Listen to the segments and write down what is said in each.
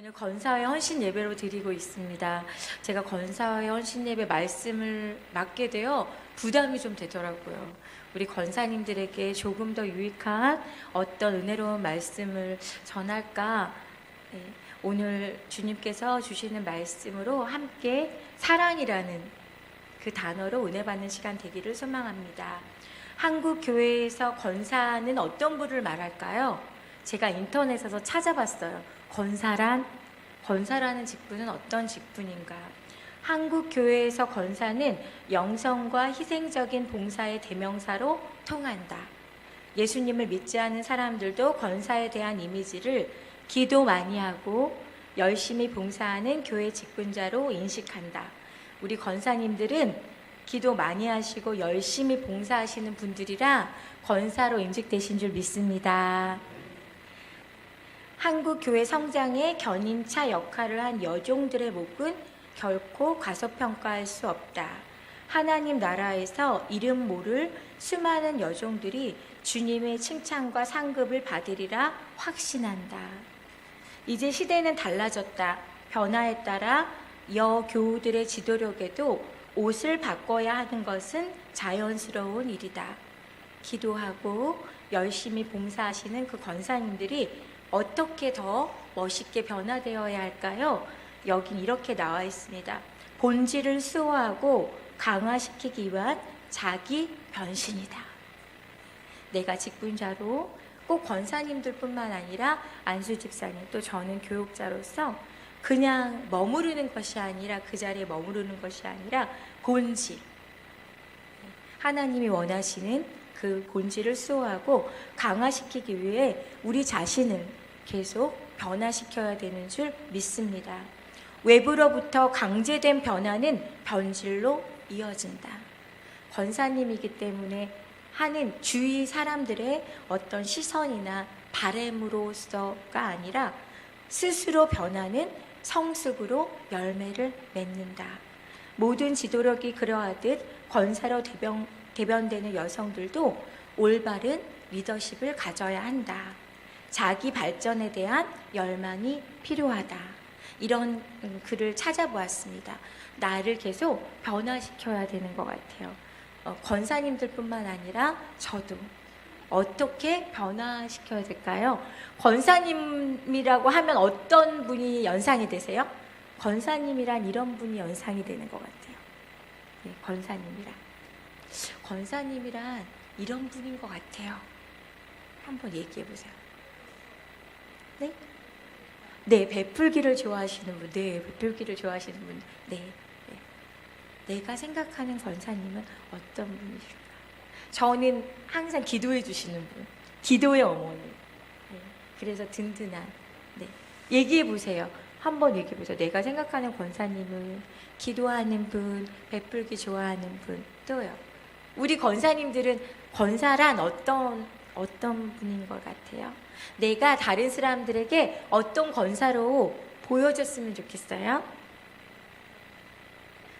오늘 건사회 헌신 예배로 드리고 있습니다. 제가 건사회 헌신 예배 말씀을 맡게 되어 부담이 좀 되더라고요. 우리 건사님들에게 조금 더 유익한 어떤 은혜로운 말씀을 전할까? 네, 오늘 주님께서 주시는 말씀으로 함께 사랑이라는 그 단어로 은혜 받는 시간 되기를 소망합니다. 한국 교회에서 건사는 어떤 분을 말할까요? 제가 인터넷에서 찾아봤어요. 건사란 건사라는 직분은 어떤 직분인가? 한국 교회에서 건사는 영성과 희생적인 봉사의 대명사로 통한다. 예수님을 믿지 않은 사람들도 건사에 대한 이미지를 기도 많이 하고 열심히 봉사하는 교회 직분자로 인식한다. 우리 건사님들은 기도 많이 하시고 열심히 봉사하시는 분들이라 건사로 인식되신 줄 믿습니다. 한국 교회 성장에 견인차 역할을 한 여종들의 목은 결코 과소평가할 수 없다. 하나님 나라에서 이름 모를 수많은 여종들이 주님의 칭찬과 상급을 받으리라 확신한다. 이제 시대는 달라졌다. 변화에 따라 여교우들의 지도력에도 옷을 바꿔야 하는 것은 자연스러운 일이다. 기도하고 열심히 봉사하시는 그 권사님들이 어떻게 더 멋있게 변화되어야 할까요? 여긴 이렇게 나와 있습니다. 본질을 수호하고 강화시키기 위한 자기 변신이다. 내가 직분자로 꼭 권사님들뿐만 아니라 안수 집사님 또 저는 교육자로서 그냥 머무르는 것이 아니라 그 자리에 머무르는 것이 아니라 본질 하나님이 원하시는 그 본질을 수호하고 강화시키기 위해 우리 자신을 계속 변화시켜야 되는 줄 믿습니다. 외부로부터 강제된 변화는 변질로 이어진다. 권사님이기 때문에 하는 주위 사람들의 어떤 시선이나 바램으로서가 아니라 스스로 변하는 성숙으로 열매를 맺는다. 모든 지도력이 그러하듯 권사로 대변, 대변되는 여성들도 올바른 리더십을 가져야 한다. 자기 발전에 대한 열망이 필요하다. 이런 음, 글을 찾아보았습니다. 나를 계속 변화시켜야 되는 것 같아요. 어, 권사님들뿐만 아니라 저도 어떻게 변화시켜야 될까요? 권사님이라고 하면 어떤 분이 연상이 되세요? 권사님이란 이런 분이 연상이 되는 것 같아요. 네, 권사님이란. 권사님이란 이런 분인 것 같아요. 한번 얘기해 보세요. 네? 네, 베풀기를 좋아하시는 분, 네, 베풀기를 좋아하시는 분, 네, 네. 내가 생각하는 권사님은 어떤 분이실까? 저는 항상 기도해 주시는 분, 기도의 어머니. 네, 그래서 든든한. 네, 얘기해 보세요. 한번 얘기해 보세요. 내가 생각하는 권사님은 기도하는 분, 베풀기 좋아하는 분, 또요. 우리 권사님들은 권사란 어떤 어떤 분인 것 같아요? 내가 다른 사람들에게 어떤 권사로 보여줬으면 좋겠어요?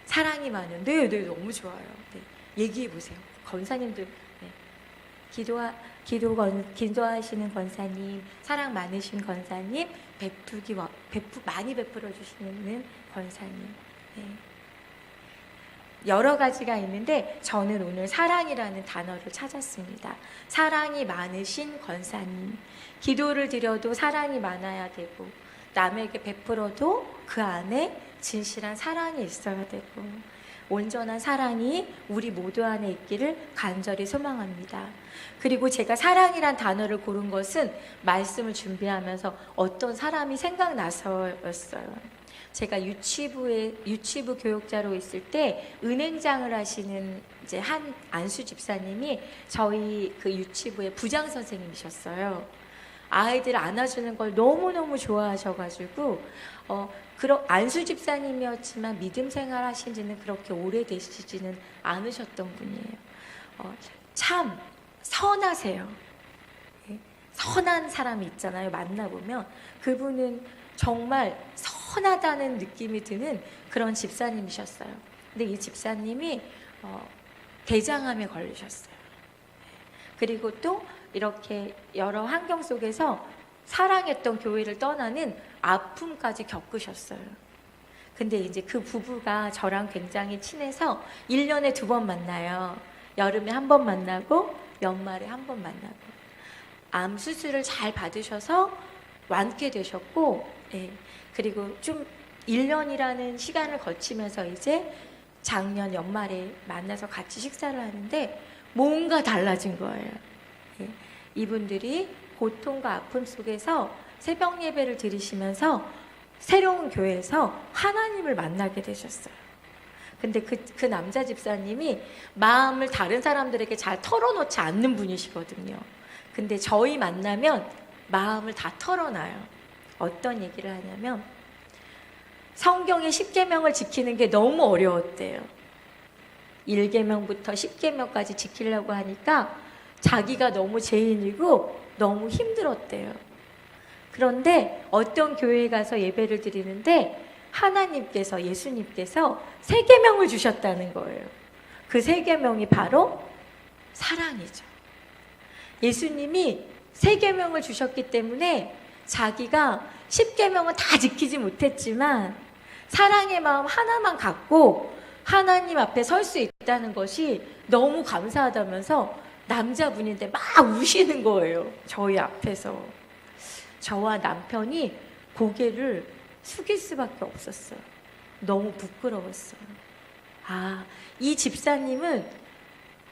사랑이 많은. 네, 네, 너무 좋아요. 네, 얘기해 보세요. 권사님들, 네. 기도하, 기도 건, 기도하시는 권사님, 사랑 많으신 권사님, 베풀기, 베푸, 많이 베풀어 주시는 권사님. 네. 여러 가지가 있는데 저는 오늘 사랑이라는 단어를 찾았습니다. 사랑이 많으신 권사님. 기도를 드려도 사랑이 많아야 되고 남에게 베풀어도 그 안에 진실한 사랑이 있어야 되고 온전한 사랑이 우리 모두 안에 있기를 간절히 소망합니다. 그리고 제가 사랑이란 단어를 고른 것은 말씀을 준비하면서 어떤 사람이 생각나서였어요. 제가 유치부에 유치부 교육자로 있을 때 은행장을 하시는 이제 한 안수 집사님이 저희 그 유치부의 부장 선생님이셨어요. 아이들 안아주는 걸 너무 너무 좋아하셔가지고 어 그런 안수 집사님이었지만 믿음 생활 하신 지는 그렇게 오래 되시지는 않으셨던 분이에요. 어, 참 선하세요. 예, 선한 사람이 있잖아요. 만나보면 그분은 정말 선하다는 느낌이 드는 그런 집사님이셨어요. 근데 이 집사님이 어, 대장암에 걸리셨어요. 그리고 또 이렇게 여러 환경 속에서 사랑했던 교회를 떠나는 아픔까지 겪으셨어요. 근데 이제 그 부부가 저랑 굉장히 친해서 1년에 두 번 만나요. 여름에 한 번 만나고 연말에 한 번 만나고. 암 수술을 잘 받으셔서 완쾌되셨고, 예. 그리고 좀 1년이라는 시간을 거치면서 이제 작년 연말에 만나서 같이 식사를 하는데 뭔가 달라진 거예요. 예. 이분들이 고통과 아픔 속에서 새벽 예배를 드리시면서 새로운 교회에서 하나님을 만나게 되셨어요. 근데 그, 그 남자 집사님이 마음을 다른 사람들에게 잘 털어놓지 않는 분이시거든요. 근데 저희 만나면 마음을 다 털어놔요. 어떤 얘기를 하냐면 성경의 10계명을 지키는 게 너무 어려웠대요. 1계명부터 10계명까지 지키려고 하니까 자기가 너무 죄인이고 너무 힘들었대요. 그런데 어떤 교회에 가서 예배를 드리는데 하나님께서 예수님께서 세 계명을 주셨다는 거예요. 그 세 계명이 바로 사랑이죠. 예수님이 세 계명을 주셨기 때문에 자기가 십 계명은 다 지키지 못했지만 사랑의 마음 하나만 갖고 하나님 앞에 설 수 있다는 것이 너무 감사하다면서 남자분인데 막 우시는 거예요. 저희 앞에서. 저와 남편이 고개를 숙일 수밖에 없었어요. 너무 부끄러웠어요. 아, 이 집사님은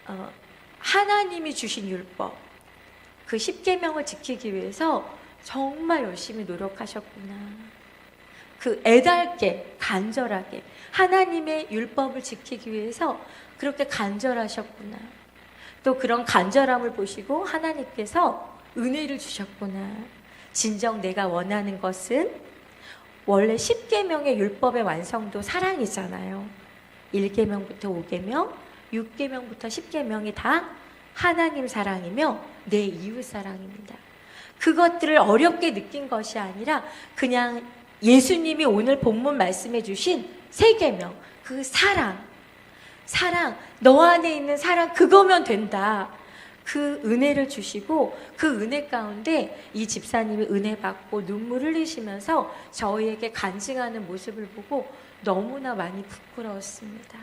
어, 하나님이 주신 율법, 그 10계명을 지키기 위해서 정말 열심히 노력하셨구나. 그 애달게, 간절하게 하나님의 율법을 지키기 위해서 그렇게 간절하셨구나. 또 그런 간절함을 보시고 하나님께서 은혜를 주셨구나. 진정 내가 원하는 것은 원래 10계명의 율법의 완성도 사랑이잖아요. 1계명부터 5계명, 6계명부터 10계명이 다 하나님 사랑이며 내 이웃 사랑입니다. 그것들을 어렵게 느낀 것이 아니라 그냥 예수님이 오늘 본문 말씀해 주신 세계명, 그 사랑, 사랑, 너 안에 있는 사랑, 그거면 된다. 그 은혜를 주시고 그 은혜 가운데 이 집사님이 은혜 받고 눈물 흘리시면서 저희에게 간증하는 모습을 보고 너무나 많이 부끄러웠습니다.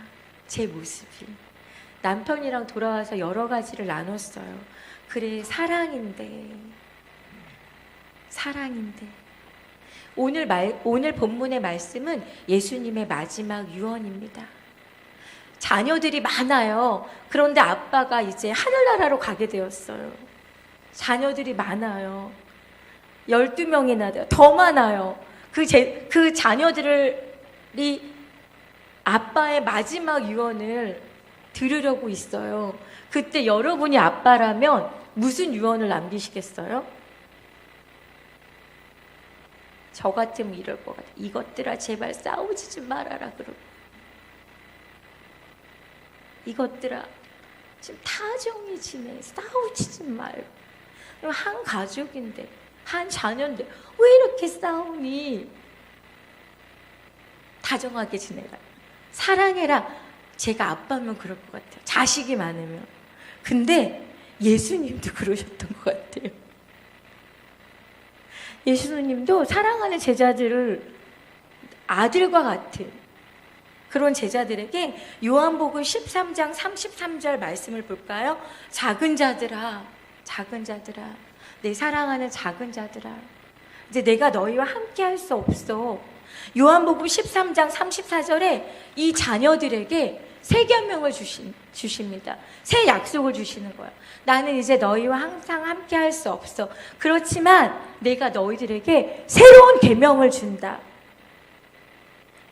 제 모습이. 남편이랑 돌아와서 여러 가지를 나눴어요. 그래, 사랑인데. 사랑인데. 오늘 말, 오늘 본문의 말씀은 예수님의 마지막 유언입니다. 자녀들이 많아요. 그런데 아빠가 이제 하늘나라로 가게 되었어요. 자녀들이 많아요. 12명이나 돼요. 더 많아요. 그, 제, 그 자녀들이 아빠의 마지막 유언을 들으려고 있어요. 그때 여러분이 아빠라면 무슨 유언을 남기시겠어요? 저 같으면 이럴 것 같아요. 이것들아 제발 싸우지 좀 말아라 그러고. 이것들아 지금 타정이 지내 싸우지 좀 말고. 한 가족인데 한 자녀인데 왜 이렇게 싸우니? 다정하게 지내라. 사랑해라. 제가 아빠면 그럴 것 같아요. 자식이 많으면. 근데 예수님도 그러셨던 것 같아요. 예수님도 사랑하는 제자들을 아들과 같은 그런 제자들에게 요한복음 13장 33절 말씀을 볼까요? 작은 자들아, 작은 자들아, 내 사랑하는 작은 자들아. 이제 내가 너희와 함께 할 수 없어. 요한복음 13장 34절에 이 자녀들에게 새 계명을 주신, 주십니다. 새 약속을 주시는 거예요. 나는 이제 너희와 항상 함께 할 수 없어. 그렇지만 내가 너희들에게 새로운 계명을 준다.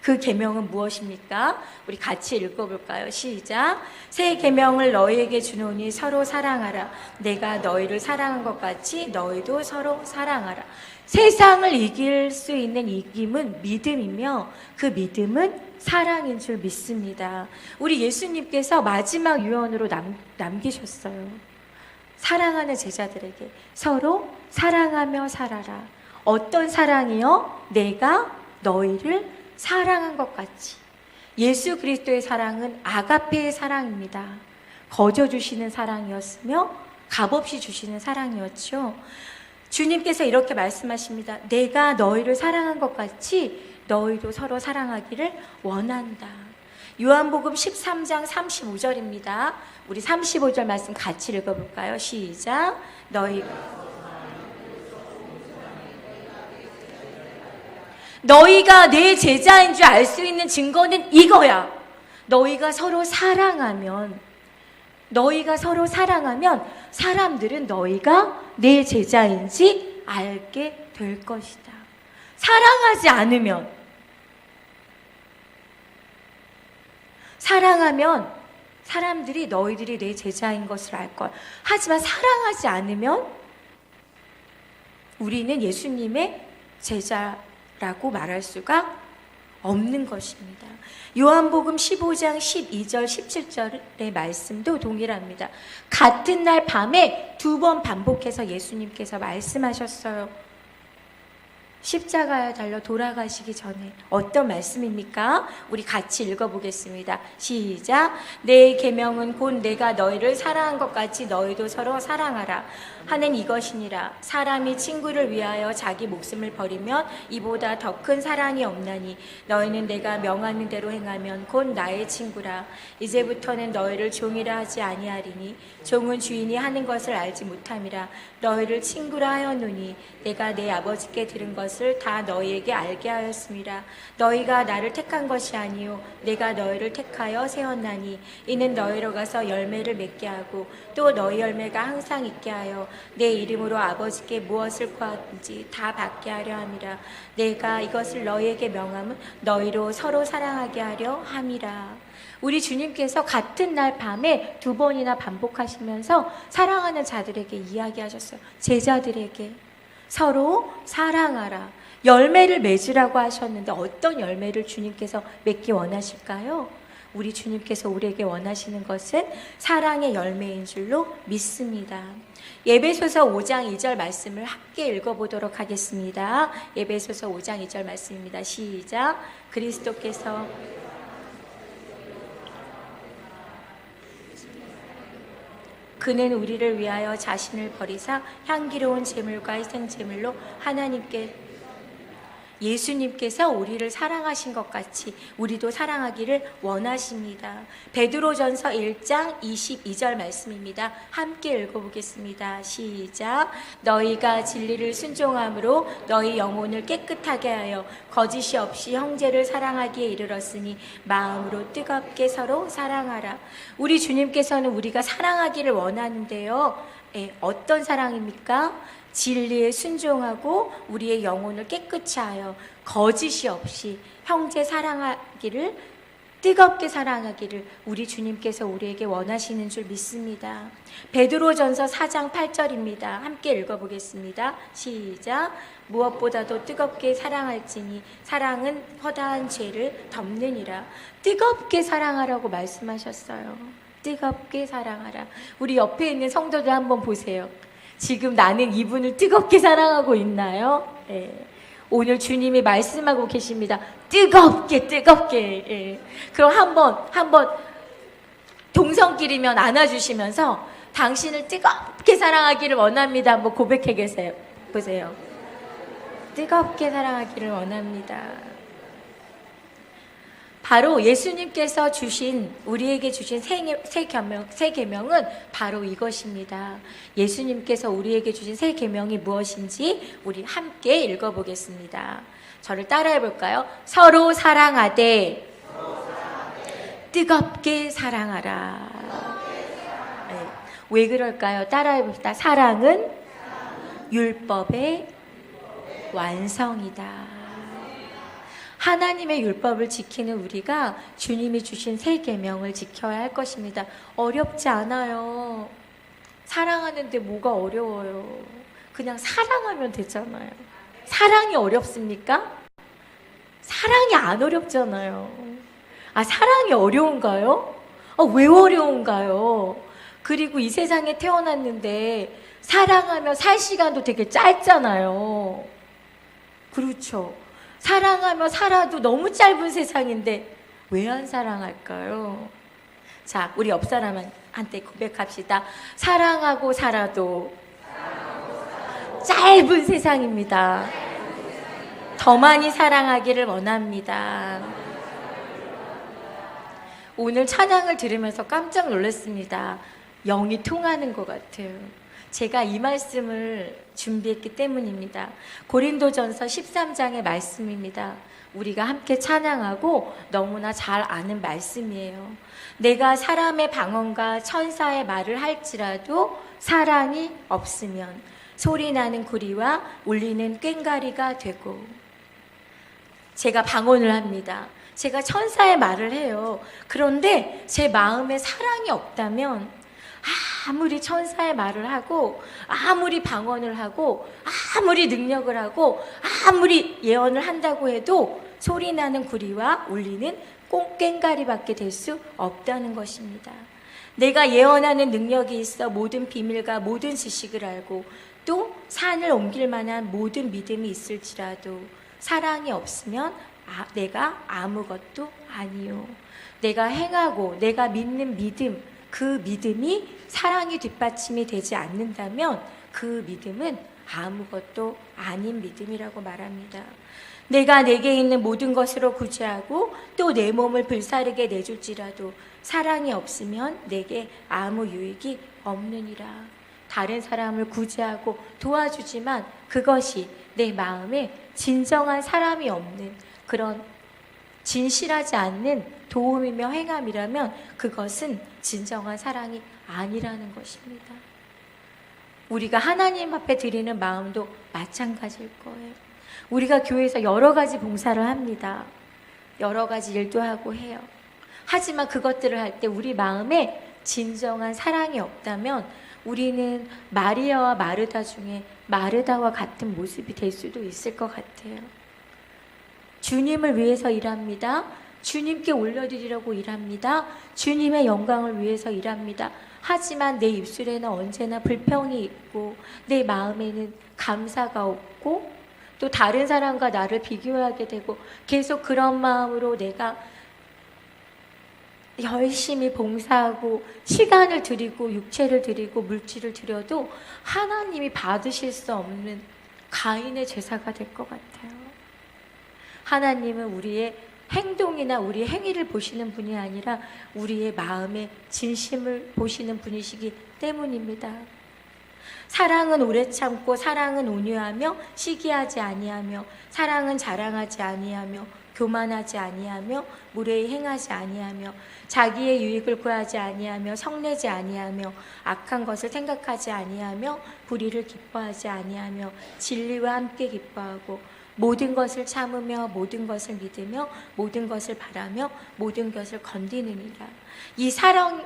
그 계명은 무엇입니까? 우리 같이 읽어볼까요? 시작. 새 계명을 너희에게 주노니 서로 사랑하라. 내가 너희를 사랑한 것 같이 너희도 서로 사랑하라. 세상을 이길 수 있는 이김은 믿음이며 그 믿음은 사랑인 줄 믿습니다. 우리 예수님께서 마지막 유언으로 남, 남기셨어요. 사랑하는 제자들에게 서로 사랑하며 살아라. 어떤 사랑이요? 내가 너희를 사랑한 것 같이. 예수 그리스도의 사랑은 아가페의 사랑입니다. 거저 주시는 사랑이었으며 값없이 주시는 사랑이었죠. 주님께서 이렇게 말씀하십니다. 내가 너희를 사랑한 것 같이 너희도 서로 사랑하기를 원한다. 요한복음 13장 35절입니다. 우리 35절 말씀 같이 읽어볼까요? 시작. 너희 너희가 내 제자인 줄 알 수 있는 증거는 이거야. 너희가 서로 사랑하면, 너희가 서로 사랑하면 사람들은 너희가 내 제자인지 알게 될 것이다. 사랑하지 않으면, 사랑하면 사람들이 너희들이 내 제자인 것을 알 걸. 하지만 사랑하지 않으면 우리는 예수님의 제자 라고 말할 수가 없는 것입니다. 요한복음 15장 12절 17절의 말씀도 동일합니다. 같은 날 밤에 두 번 반복해서 예수님께서 말씀하셨어요. 십자가에 달려 돌아가시기 전에 어떤 말씀입니까? 우리 같이 읽어보겠습니다. 시작. 내 계명은 곧 내가 너희를 사랑한 것 같이 너희도 서로 사랑하라 하는 이것이니라. 사람이 친구를 위하여 자기 목숨을 버리면 이보다 더 큰 사랑이 없나니 너희는 내가 명하는 대로 행하면 곧 나의 친구라. 이제부터는 너희를 종이라 하지 아니하리니 종은 주인이 하는 것을 알지 못함이라. 너희를 친구라 하였노니 내가 내 아버지께 들은 것을 다 너희에게 알게 하였습니다. 너희가 나를 택한 것이 아니요 내가 너희를 택하여 세웠나니 이는 너희로 가서 열매를 맺게 하고 또 너희 열매가 항상 있게 하여 내 이름으로 아버지께 무엇을 구하든지 다 받게 하려 함이라. 내가 이것을 너희에게 명함은 너희로 서로 사랑하게 하려 함이라. 우리 주님께서 같은 날 밤에 두 번이나 반복하시면서 사랑하는 자들에게 이야기하셨어요. 제자들에게 서로 사랑하라. 열매를 맺으라고 하셨는데 어떤 열매를 주님께서 맺기 원하실까요? 우리 주님께서 우리에게 원하시는 것은 사랑의 열매인 줄로 믿습니다. 예배소서 5장 2절 말씀을 함께 읽어보도록 하겠습니다. 예배소서 5장 2절 말씀입니다. 시작. 그리스도께서 그는 우리를 위하여 자신을 버리사 향기로운 제물과 희생 제물로 하나님께 예수님께서 우리를 사랑하신 것 같이 우리도 사랑하기를 원하십니다. 베드로전서 1장 22절 말씀입니다. 함께 읽어보겠습니다. 시작. 너희가 진리를 순종함으로 너희 영혼을 깨끗하게 하여 거짓이 없이 형제를 사랑하기에 이르렀으니 마음으로 뜨겁게 서로 사랑하라. 우리 주님께서는 우리가 사랑하기를 원하는데요. 예, 어떤 사랑입니까? 진리에 순종하고 우리의 영혼을 깨끗이 하여 거짓이 없이 형제 사랑하기를 뜨겁게 사랑하기를 우리 주님께서 우리에게 원하시는 줄 믿습니다. 베드로전서 4장 8절입니다. 함께 읽어 보겠습니다. 시작. 무엇보다도 뜨겁게 사랑할지니 사랑은 허다한 죄를 덮느니라. 뜨겁게 사랑하라고 말씀하셨어요. 뜨겁게 사랑하라. 우리 옆에 있는 성도들 한번 보세요. 지금 나는 이분을 뜨겁게 사랑하고 있나요? 예. 오늘 주님이 말씀하고 계십니다. 뜨겁게, 뜨겁게. 예. 그럼 한 번, 한번 동성끼리면 안아주시면서 당신을 뜨겁게 사랑하기를 원합니다. 한번 고백해 계세요. 보세요. 뜨겁게 사랑하기를 원합니다. 바로 예수님께서 주신 우리에게 주신 새, 새 계명 새 계명은 바로 이것입니다. 예수님께서 우리에게 주신 새 계명이 무엇인지 우리 함께 읽어보겠습니다. 저를 따라해 볼까요? 서로 사랑하되 뜨겁게 사랑하라. 네. 왜 그럴까요? 따라해 봅시다. 사랑은 율법의 완성이다. 하나님의 율법을 지키는 우리가 주님이 주신 새 계명을 지켜야 할 것입니다. 어렵지 않아요. 사랑하는데 뭐가 어려워요? 그냥 사랑하면 되잖아요. 사랑이 어렵습니까? 사랑이 안 어렵잖아요. 아, 사랑이 어려운가요? 아, 왜 어려운가요? 그리고 이 세상에 태어났는데 사랑하면 살 시간도 되게 짧잖아요. 그렇죠. 사랑하며 살아도 너무 짧은 세상인데 왜 안 사랑할까요? 자, 우리 옆 사람한테 고백합시다. 사랑하고 살아도 짧은 세상입니다. 더 많이 사랑하기를 원합니다. 오늘 찬양을 들으면서 깜짝 놀랐습니다. 영이 통하는 것 같아요. 제가 이 말씀을 준비했기 때문입니다. 고린도전서 13장의 말씀입니다. 우리가 함께 찬양하고 너무나 잘 아는 말씀이에요. 내가 사람의 방언과 천사의 말을 할지라도 사랑이 없으면 소리 나는 구리와 울리는 꽹가리가 되고 제가 방언을 합니다. 제가 천사의 말을 해요. 그런데 제 마음에 사랑이 없다면 아 무리 천사의 말을 하고 아무리 방언을 하고 아무리 능력을 하고 아무리 예언을 한다고 해도 소리 나는 구리와 울리는 꽁깽가리밖에 될 수 없다는 것입니다. 내가 예언하는 능력이 있어 모든 비밀과 모든 지식을 알고 또 산을 옮길 만한 모든 믿음이 있을지라도 사랑이 없으면 아, 내가 아무것도 아니요. 내가 행하고 내가 믿는 믿음, 그 믿음이 사랑이 뒷받침이 되지 않는다면 그 믿음은 아무것도 아닌 믿음이라고 말합니다. 내가 내게 있는 모든 것으로 구제하고 또 내 몸을 불사르게 내줄지라도 사랑이 없으면 내게 아무 유익이 없느니라. 다른 사람을 구제하고 도와주지만 그것이 내 마음에 진정한 사람이 없는 그런 진실하지 않는 도움이며 행함이라면 그것은 진정한 사랑이 아니라는 것입니다. 우리가 하나님 앞에 드리는 마음도 마찬가지일 거예요. 우리가 교회에서 여러 가지 봉사를 합니다. 여러 가지 일도 하고 해요. 하지만 그것들을 할 때 우리 마음에 진정한 사랑이 없다면 우리는 마리아와 마르다 중에 마르다와 같은 모습이 될 수도 있을 것 같아요. 주님을 위해서 일합니다. 주님께 올려드리려고 일합니다. 주님의 영광을 위해서 일합니다. 하지만 내 입술에는 언제나 불평이 있고 내 마음에는 감사가 없고 또 다른 사람과 나를 비교하게 되고 계속 그런 마음으로 내가 열심히 봉사하고 시간을 드리고 육체를 드리고 물질을 드려도 하나님이 받으실 수 없는 가인의 제사가 될 것 같아요. 하나님은 우리의 행동이나 우리의 행위를 보시는 분이 아니라 우리의 마음의 진심을 보시는 분이시기 때문입니다. 사랑은 오래 참고 사랑은 온유하며 시기하지 아니하며 사랑은 자랑하지 아니하며 교만하지 아니하며 무례히 행하지 아니하며 자기의 유익을 구하지 아니하며 성내지 아니하며 악한 것을 생각하지 아니하며 불의를 기뻐하지 아니하며 진리와 함께 기뻐하고 모든 것을 참으며 모든 것을 믿으며 모든 것을 바라며 모든 것을 건디느니라. 이 사랑을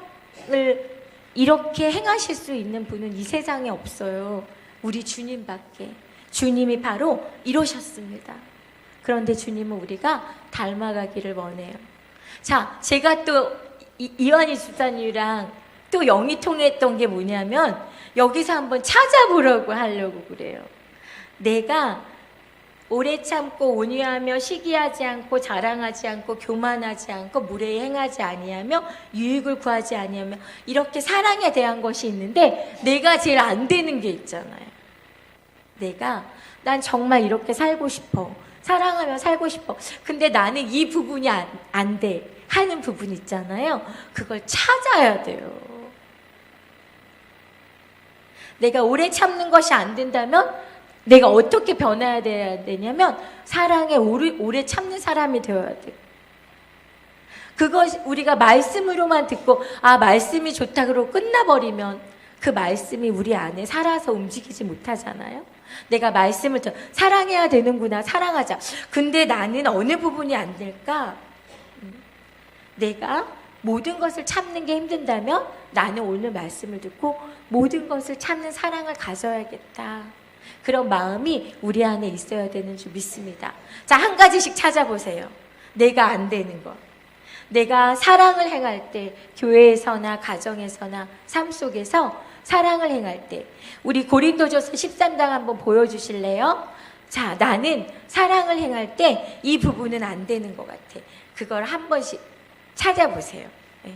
이렇게 행하실 수 있는 분은 이 세상에 없어요. 우리 주님밖에. 주님이 바로 이러셨습니다. 그런데 주님은 우리가 닮아가기를 원해요. 자, 제가 또 이- 이완희 집사님이랑 또 영이 통했던 게 뭐냐면 여기서 한번 찾아보라고 하려고 그래요. 내가 오래 참고 온유하며 시기하지 않고 자랑하지 않고 교만하지 않고 무례히 행하지 아니하며 유익을 구하지 아니하며 이렇게 사랑에 대한 것이 있는데 내가 제일 안 되는 게 있잖아요. 내가 난 정말 이렇게 살고 싶어. 사랑하며 살고 싶어. 근데 나는 이 부분이 안, 안 돼. 하는 부분 있잖아요. 그걸 찾아야 돼요. 내가 오래 참는 것이 안 된다면 내가 어떻게 변해야 되냐면 사랑에 오래, 오래 참는 사람이 되어야 돼. 그것 우리가 말씀으로만 듣고 아 말씀이 좋다 그러고 끝나버리면 그 말씀이 우리 안에 살아서 움직이지 못하잖아요. 내가 말씀을 더 사랑해야 되는구나 사랑하자. 근데 나는 어느 부분이 안 될까? 음. 내가 모든 것을 참는 게 힘든다면 나는 오늘 말씀을 듣고 모든 것을 참는 사랑을 가져야겠다. 그런 마음이 우리 안에 있어야 되는 줄 믿습니다. 자, 한 가지씩 찾아보세요. 내가 안 되는 것. 내가 사랑을 행할 때, 교회에서나 가정에서나 삶 속에서 사랑을 행할 때, 우리 고린도전서 13장 한번 보여주실래요? 자, 나는 사랑을 행할 때 이 부분은 안 되는 것 같아. 그걸 한 번씩 찾아보세요. 예.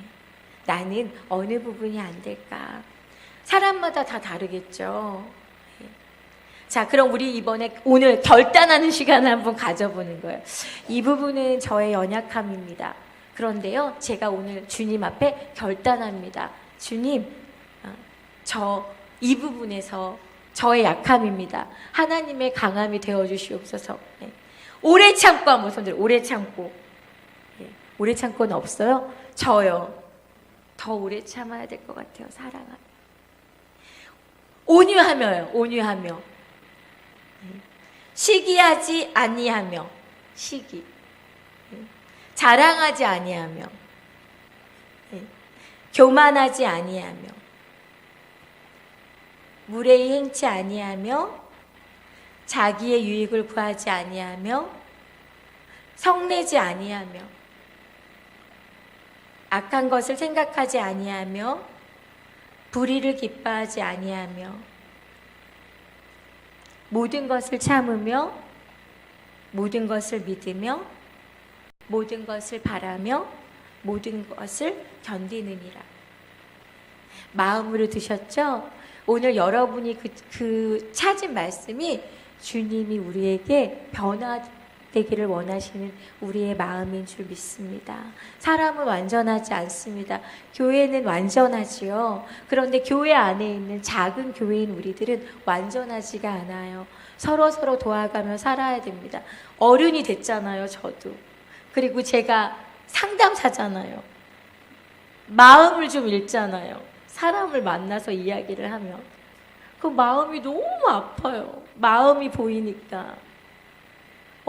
나는 어느 부분이 안 될까? 사람마다 다 다르겠죠. 예. 자, 그럼 우리 이번에 오늘 결단하는 시간을 한번 가져보는 거예요. 이 부분은 저의 연약함입니다. 그런데요, 제가 오늘 주님 앞에 결단합니다. 주님, 저 이 부분에서 저의 약함입니다. 하나님의 강함이 되어 주시옵소서. 네. 오래 참고 한번 손들 오래 참고. 네. 오래 참고는 없어요? 저요. 더 오래 참아야 될 것 같아요. 사랑하며. 온유하며요. 온유하며. 네. 시기하지 아니하며. 시기. 네. 자랑하지 아니하며. 네. 교만하지 아니하며. 무례히 행치 아니하며 자기의 유익을 구하지 아니하며 성내지 아니하며 악한 것을 생각하지 아니하며 불의를 기뻐하지 아니하며 모든 것을 참으며 모든 것을 믿으며 모든 것을 바라며 모든 것을 견디느니라. 마음으로 드셨죠? 오늘 여러분이 그, 그 찾은 말씀이 주님이 우리에게 변화 되기를 원하시는 우리의 마음인 줄 믿습니다. 사람은 완전하지 않습니다. 교회는 완전하지요. 그런데 교회 안에 있는 작은 교회인 우리들은 완전하지가 않아요. 서로 서로 도와가며 살아야 됩니다. 어른이 됐잖아요, 저도. 그리고 제가 상담사잖아요. 마음을 좀 읽잖아요. 사람을 만나서 이야기를 하면 그 마음이 너무 아파요. 마음이 보이니까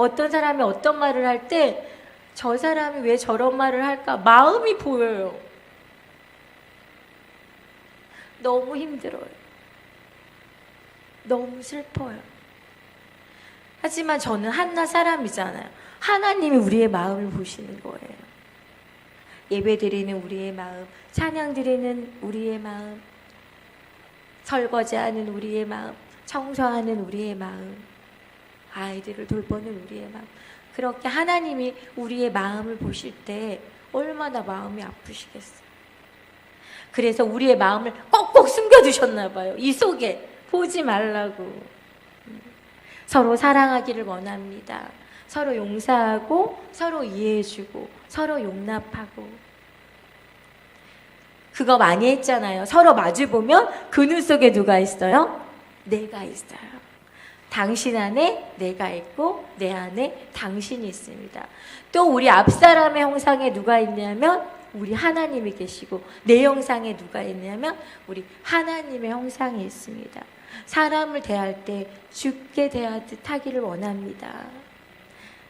어떤 사람이 어떤 말을 할 때 저 사람이 왜 저런 말을 할까 마음이 보여요. 너무 힘들어요. 너무 슬퍼요. 하지만 저는 한나 사람이잖아요. 하나님이 우리의 마음을 보시는 거예요. 예배 드리는 우리의 마음, 찬양 드리는 우리의 마음, 설거지하는 우리의 마음, 청소하는 우리의 마음, 아이들을 돌보는 우리의 마음. 그렇게 하나님이 우리의 마음을 보실 때 얼마나 마음이 아프시겠어요. 그래서 우리의 마음을 꼭꼭 숨겨두셨나 봐요. 이 속에 보지 말라고. 서로 사랑하기를 원합니다. 서로 용서하고, 서로 이해해주고, 서로 용납하고. 그거 많이 했잖아요. 서로 마주보면 그눈 속에 누가 있어요? 내가 있어요. 당신 안에 내가 있고 내 안에 당신이 있습니다. 또 우리 앞사람의 형상에 누가 있냐면 우리 하나님이 계시고 내 형상에 누가 있냐면 우리 하나님의 형상이 있습니다. 사람을 대할 때 죽게 대하듯 하기를 원합니다.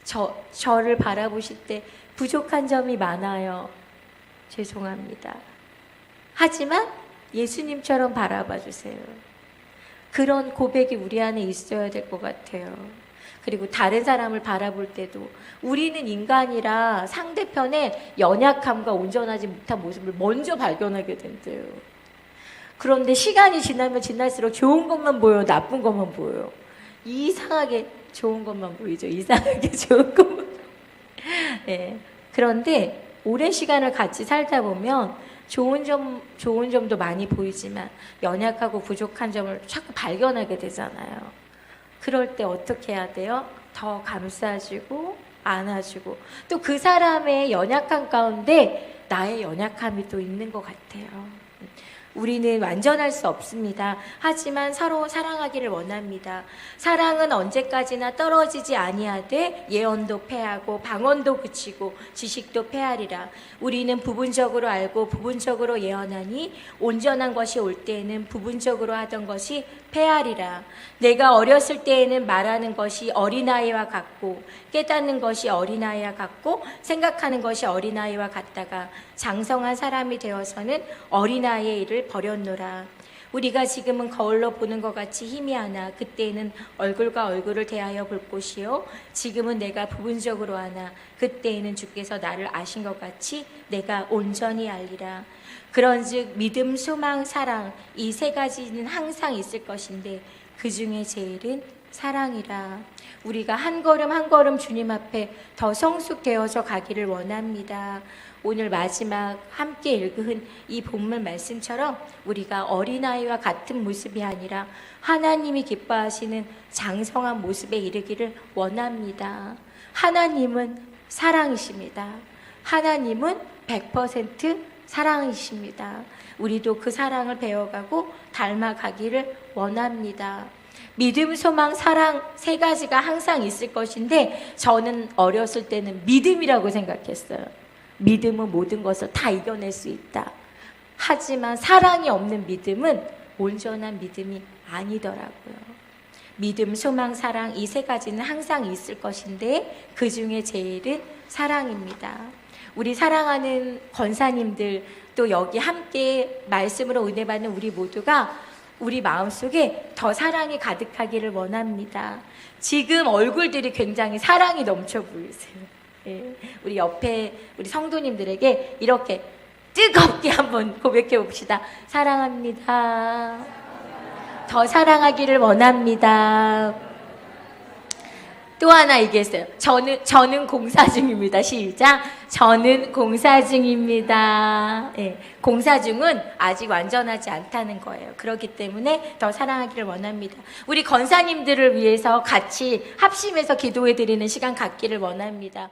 저, 저를 바라보실 때 부족한 점이 많아요. 죄송합니다. 하지만 예수님처럼 바라봐 주세요. 그런 고백이 우리 안에 있어야 될 것 같아요. 그리고 다른 사람을 바라볼 때도 우리는 인간이라 상대편의 연약함과 온전하지 못한 모습을 먼저 발견하게 된대요. 그런데 시간이 지나면 지날수록 좋은 것만 보여, 나쁜 것만 보여요. 이상하게 좋은 것만 보이죠. 이상하게 좋은 것만. 네. 그런데 오랜 시간을 같이 살다 보면 좋은 점, 좋은 점도 많이 보이지만 연약하고 부족한 점을 자꾸 발견하게 되잖아요. 그럴 때 어떻게 해야 돼요? 더 감싸주고 안아주고 또 그 사람의 연약함 가운데 나의 연약함이 또 있는 것 같아요. 우리는 완전할 수 없습니다. 하지만 서로 사랑하기를 원합니다. 사랑은 언제까지나 떨어지지 아니하되 예언도 패하고 방언도 그치고 지식도 패하리라. 우리는 부분적으로 알고 부분적으로 예언하니 온전한 것이 올 때에는 부분적으로 하던 것이 패하리라. 내가 어렸을 때에는 말하는 것이 어린아이와 같고 깨닫는 것이 어린아이와 같고 생각하는 것이 어린아이와 같다가 장성한 사람이 되어서는 어린아이의 일을 버렸노라. 우리가 지금은 거울로 보는 것 같이 희미하나 그때에는 얼굴과 얼굴을 대하여 볼 것이요 지금은 내가 부분적으로 하나 그때에는 주께서 나를 아신 것 같이 내가 온전히 알리라 그런즉 믿음 소망 사랑 이 세 가지는 항상 있을 것인데 그 중에 제일은 사랑이라. 우리가 한 걸음 한 걸음 주님 앞에 더 성숙되어져 가기를 원합니다. 오늘 마지막 함께 읽은 이 본문 말씀처럼 우리가 어린아이와 같은 모습이 아니라 하나님이 기뻐하시는 장성한 모습에 이르기를 원합니다. 하나님은 사랑이십니다. 하나님은 100% 사랑이십니다. 우리도 그 사랑을 배워가고 닮아가기를 원합니다. 믿음, 소망, 사랑 세 가지가 항상 있을 것인데 저는 어렸을 때는 믿음이라고 생각했어요. 믿음은 모든 것을 다 이겨낼 수 있다. 하지만 사랑이 없는 믿음은 온전한 믿음이 아니더라고요. 믿음, 소망, 사랑 이 세 가지는 항상 있을 것인데 그 중에 제일은 사랑입니다. 우리 사랑하는 권사님들 또 여기 함께 말씀으로 은혜 받는 우리 모두가 우리 마음속에 더 사랑이 가득하기를 원합니다. 지금 얼굴들이 굉장히 사랑이 넘쳐 보이세요. 예, 우리 옆에 우리 성도님들에게 이렇게 뜨겁게 한번 고백해 봅시다. 사랑합니다. 더 사랑하기를 원합니다. 또 하나 얘기했어요. 저는 저는 공사 중입니다. 시작. 저는 공사 중입니다. 예, 공사 중은 아직 완전하지 않다는 거예요. 그렇기 때문에 더 사랑하기를 원합니다. 우리 건사님들을 위해서 같이 합심해서 기도해 드리는 시간 갖기를 원합니다.